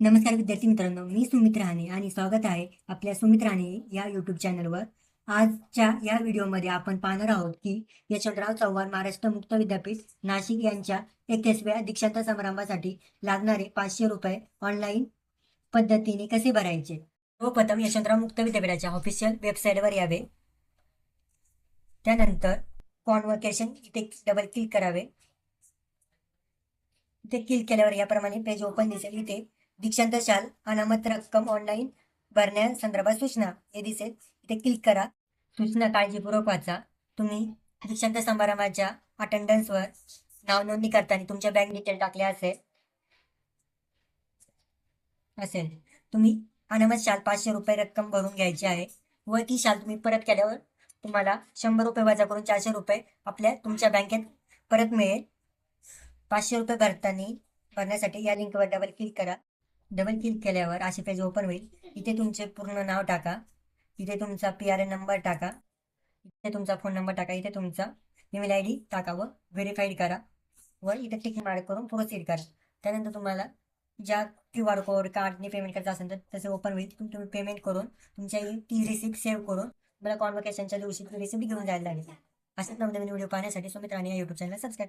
नमस्कार विद्यार्थी मित्रांनो मी सुमित राहणे आणि स्वागत आहे आपल्या सुमित राहणे या युट्यूब चॅनलवर आजच्या या व्हिडिओमध्ये आपण पाहणार आहोत की यशवंतराव चव्हाण महाराष्ट्र मुक्त विद्यापीठ नाशिक यांच्या एकतीसव्या दीक्षांत समारंभासाठी लागणारे पाचशे रुपये ऑनलाईन पद्धतीने कसे भरायचे? सर्वप्रथम यशवंतराव मुक्त विद्यापीठाच्या ऑफिशियल वेबसाईटवर यावे. त्यानंतर कॉन्व्हर्केशन इथे डबल क्लिक करावे. इथे क्लिक केल्यावर याप्रमाणे पेज ओपन दिसेल. इथे दीक्षांत शाल अनामत रक्कम ऑनलाईन भरण्यासंदर्भात सूचना. हे दिसेल. इथे क्लिक करा. सूचना काळजीपूर्वक वाचा. तुम्ही दीक्षांत समारंभाच्या अटेंडन्सवर नाव नोंदणी करताना तुमच्या बँक डिटेल टाकले असेल. असेल. तुम्ही अनामत शाल पाचशे रुपये रक्कम भरून घ्यायची आहे व ती शाल तुम्ही परत केल्यावर तुम्हाला शंभर रुपये वजा करून चारशे रुपये आपल्या तुमच्या बँकेत परत मिळेल. पाचशे रुपये भरताना भरण्यासाठी या लिंकवर डबल क्लिक करा. डबल क्लिक केल्यावर असे पेज ओपन होईल. इथे तुमचे पूर्ण नाव टाका. इथे तुमचा पी आर एन नंबर टाका. इथे तुमचा फोन नंबर टाका. इथे तुमचा ईमेल आय डी टाका व व्हेरीफाईड करा. व इथे टिक मार्क करून प्रोसीड करा. त्यानंतर तुम्हाला ज्या क्यू आर कोड कार्डने पेमेंट करायचं असेल तर तसे ओपन होईल. तुम्ही पेमेंट करून तुमच्या ती रिसिप्ट सेव्ह करून मला कॉन्व्होकेशनच्या दिवशी ती रिसिप्ट घेऊन जायला लागेल. असेच नवनवीन व्हिडिओ पाहण्यासाठी सुमित राणे या युट्यूब चॅनल सबस्क्राईब करा.